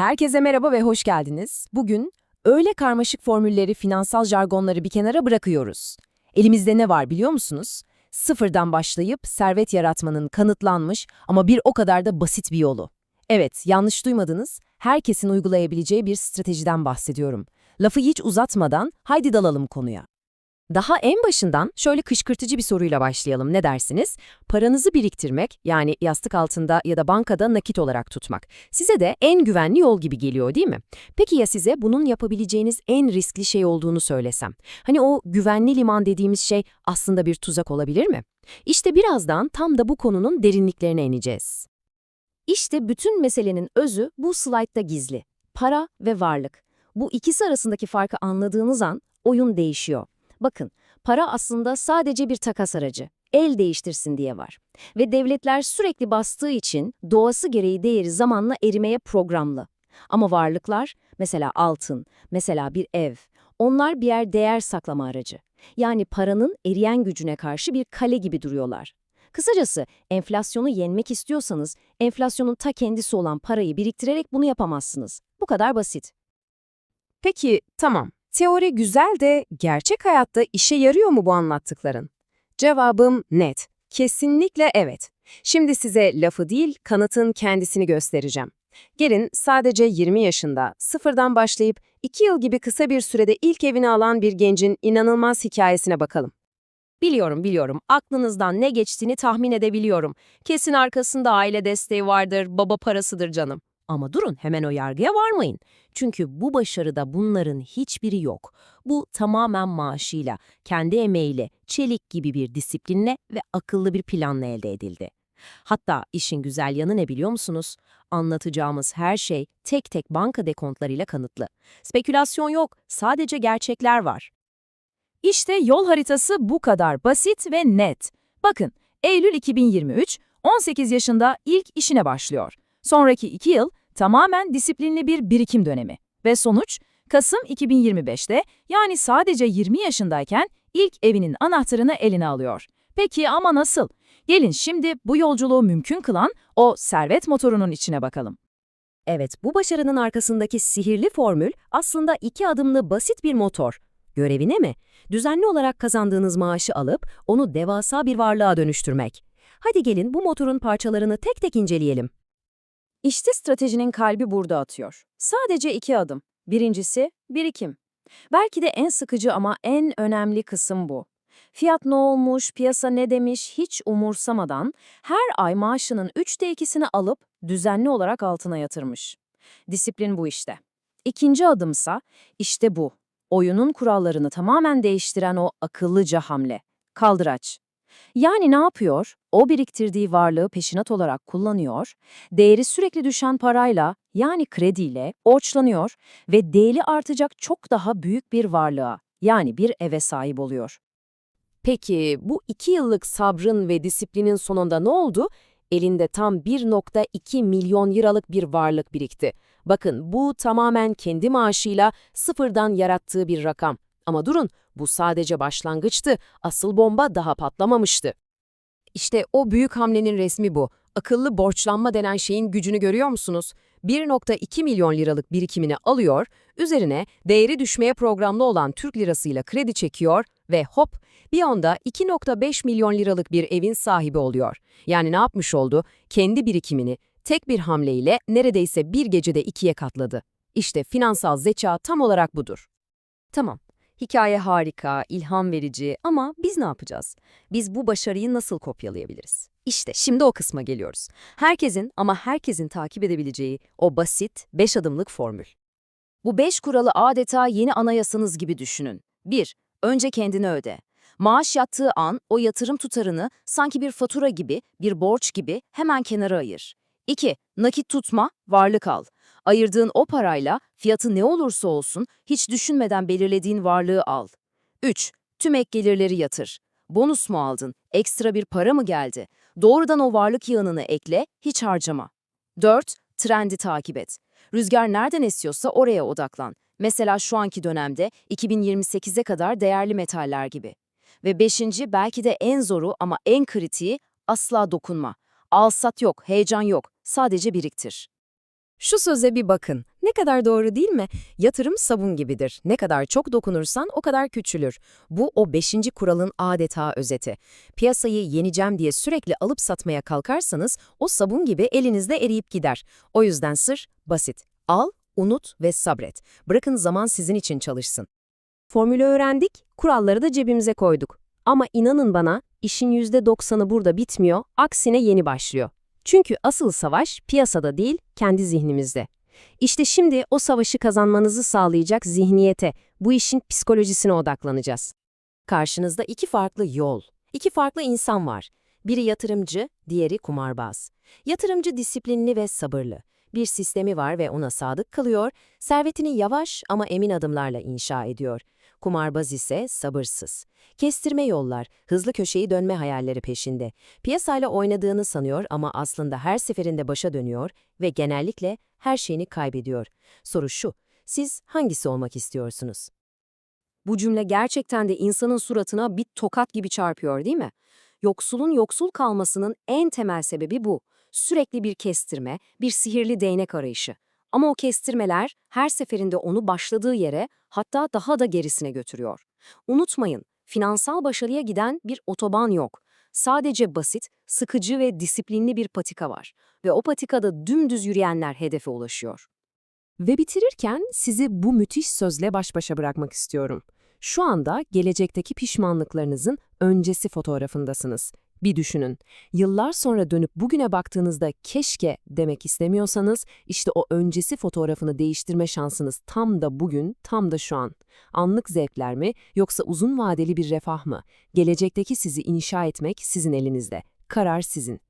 Herkese merhaba ve hoş geldiniz. Bugün öyle karmaşık formülleri, finansal jargonları bir kenara bırakıyoruz. Elimizde ne var biliyor musunuz? Sıfırdan başlayıp servet yaratmanın kanıtlanmış ama bir o kadar da basit bir yolu. Evet, yanlış duymadınız. Herkesin uygulayabileceği bir stratejiden bahsediyorum. Lafı hiç uzatmadan haydi dalalım konuya. Daha en başından şöyle kışkırtıcı bir soruyla başlayalım. Ne dersiniz? Paranızı biriktirmek, yani yastık altında ya da bankada nakit olarak tutmak, size de en güvenli yol gibi geliyor değil mi? Peki ya size bunun yapabileceğiniz en riskli şey olduğunu söylesem? Hani o güvenli liman dediğimiz şey aslında bir tuzak olabilir mi? İşte birazdan tam da bu konunun derinliklerine ineceğiz. İşte bütün meselenin özü bu slaytta gizli. Para ve varlık. Bu ikisi arasındaki farkı anladığınız an oyun değişiyor. Bakın, para aslında sadece bir takas aracı. El değiştirsin diye var. Ve devletler sürekli bastığı için doğası gereği değeri zamanla erimeye programlı. Ama varlıklar, mesela altın, mesela bir ev, onlar birer değer saklama aracı. Yani paranın eriyen gücüne karşı bir kale gibi duruyorlar. Kısacası enflasyonu yenmek istiyorsanız enflasyonun ta kendisi olan parayı biriktirerek bunu yapamazsınız. Bu kadar basit. Peki, tamam. Teori güzel de gerçek hayatta işe yarıyor mu bu anlattıkların? Cevabım net. Kesinlikle evet. Şimdi size lafı değil, kanıtın kendisini göstereceğim. Gelin sadece 20 yaşında, sıfırdan başlayıp 2 yıl gibi kısa bir sürede ilk evini alan bir gencin inanılmaz hikayesine bakalım. Biliyorum biliyorum, aklınızdan ne geçtiğini tahmin edebiliyorum. Kesin arkasında aile desteği vardır, baba parasıdır canım. Ama durun, hemen o yargıya varmayın. Çünkü bu başarıda bunların hiçbiri yok. Bu tamamen maaşıyla, kendi emeğiyle, çelik gibi bir disiplinle ve akıllı bir planla elde edildi. Hatta işin güzel yanı ne biliyor musunuz? Anlatacağımız her şey tek tek banka dekontlarıyla kanıtlı. Spekülasyon yok, sadece gerçekler var. İşte yol haritası bu kadar basit ve net. Bakın, Eylül 2023, 18 yaşında ilk işine başlıyor. Sonraki iki yıl tamamen disiplinli bir birikim dönemi. Ve sonuç, Kasım 2025'te yani sadece 20 yaşındayken ilk evinin anahtarını eline alıyor. Peki ama nasıl? Gelin şimdi bu yolculuğu mümkün kılan o servet motorunun içine bakalım. Evet, bu başarının arkasındaki sihirli formül aslında iki adımlı basit bir motor. Görevi ne mi? Düzenli olarak kazandığınız maaşı alıp onu devasa bir varlığa dönüştürmek. Hadi gelin bu motorun parçalarını tek tek inceleyelim. İşte stratejinin kalbi burada atıyor. Sadece iki adım. Birincisi, birikim. Belki de en sıkıcı ama en önemli kısım bu. Fiyat ne olmuş, piyasa ne demiş hiç umursamadan her ay maaşının üçte ikisini alıp düzenli olarak altına yatırmış. Disiplin bu işte. İkinci adımsa işte bu. Oyunun kurallarını tamamen değiştiren o akıllıca hamle. Kaldıraç. Yani ne yapıyor? O biriktirdiği varlığı peşinat olarak kullanıyor, değeri sürekli düşen parayla yani krediyle borçlanıyor ve değeri artacak çok daha büyük bir varlığa yani bir eve sahip oluyor. Peki bu iki yıllık sabrın ve disiplinin sonunda ne oldu? Elinde tam 1.2 milyon liralık bir varlık birikti. Bakın bu tamamen kendi maaşıyla sıfırdan yarattığı bir rakam. Ama durun, bu sadece başlangıçtı, asıl bomba daha patlamamıştı. İşte o büyük hamlenin resmi bu. Akıllı borçlanma denen şeyin gücünü görüyor musunuz? 1.2 milyon liralık birikimini alıyor, üzerine değeri düşmeye programlı olan Türk lirasıyla kredi çekiyor ve hop bir anda 2.5 milyon liralık bir evin sahibi oluyor. Yani ne yapmış oldu? Kendi birikimini tek bir hamleyle neredeyse bir gecede ikiye katladı. İşte finansal zeka tam olarak budur. Tamam, Hikaye harika, ilham verici ama biz ne yapacağız? Biz bu başarıyı nasıl kopyalayabiliriz? İşte şimdi o kısma geliyoruz. Herkesin ama herkesin takip edebileceği o basit 5 adımlık formül. Bu 5 kuralı adeta yeni anayasanız gibi düşünün. 1. Önce kendini öde. Maaş yattığı an o yatırım tutarını sanki bir fatura gibi, bir borç gibi hemen kenara ayır. 2. Nakit tutma, varlık al. Ayırdığın o parayla fiyatı ne olursa olsun hiç düşünmeden belirlediğin varlığı al. 3. Tüm ek gelirleri yatır. Bonus mu aldın? Ekstra bir para mı geldi? Doğrudan o varlık yığınını ekle, hiç harcama. 4. Trendi takip et. Rüzgar nereden esiyorsa oraya odaklan. Mesela şu anki dönemde 2028'e kadar değerli metaller gibi. Ve beşinci belki de en zoru ama en kritiği asla dokunma. Al sat yok, heyecan yok, sadece biriktir. Şu söze bir bakın. Ne kadar doğru değil mi? Yatırım sabun gibidir. Ne kadar çok dokunursan o kadar küçülür. Bu o beşinci kuralın adeta özeti. Piyasayı yeneceğim diye sürekli alıp satmaya kalkarsanız o sabun gibi elinizde eriyip gider. O yüzden sır basit. Al, unut ve sabret. Bırakın zaman sizin için çalışsın. Formülü öğrendik, kuralları da cebimize koyduk. Ama inanın bana, işin %90'ı burada bitmiyor, aksine yeni başlıyor. Çünkü asıl savaş piyasada değil, kendi zihnimizde. İşte şimdi o savaşı kazanmanızı sağlayacak zihniyete, bu işin psikolojisine odaklanacağız. Karşınızda iki farklı yol, iki farklı insan var. Biri yatırımcı, diğeri kumarbaz. Yatırımcı disiplinli ve sabırlı. Bir sistemi var ve ona sadık kalıyor, servetini yavaş ama emin adımlarla inşa ediyor. Kumarbaz ise sabırsız. Kestirme yollar, hızlı köşeyi dönme hayalleri peşinde. Piyasayla oynadığını sanıyor ama aslında her seferinde başa dönüyor ve genellikle her şeyini kaybediyor. Soru şu, siz hangisi olmak istiyorsunuz? Bu cümle gerçekten de insanın suratına bir tokat gibi çarpıyor değil mi? Yoksulun yoksul kalmasının en temel sebebi bu. Sürekli bir kestirme, bir sihirli değnek arayışı. Ama o kestirmeler her seferinde onu başladığı yere hatta daha da gerisine götürüyor. Unutmayın, finansal başarıya giden bir otoban yok. Sadece basit, sıkıcı ve disiplinli bir patika var. Ve o patikada dümdüz yürüyenler hedefe ulaşıyor. Ve bitirirken sizi bu müthiş sözle baş başa bırakmak istiyorum. Şu anda gelecekteki pişmanlıklarınızın öncesi fotoğrafındasınız. Bir düşünün. Yıllar sonra dönüp bugüne baktığınızda keşke demek istemiyorsanız işte o öncesi fotoğrafını değiştirme şansınız tam da bugün, tam da şu an. Anlık zevkler mi yoksa uzun vadeli bir refah mı? Gelecekteki sizi inşa etmek sizin elinizde. Karar sizin.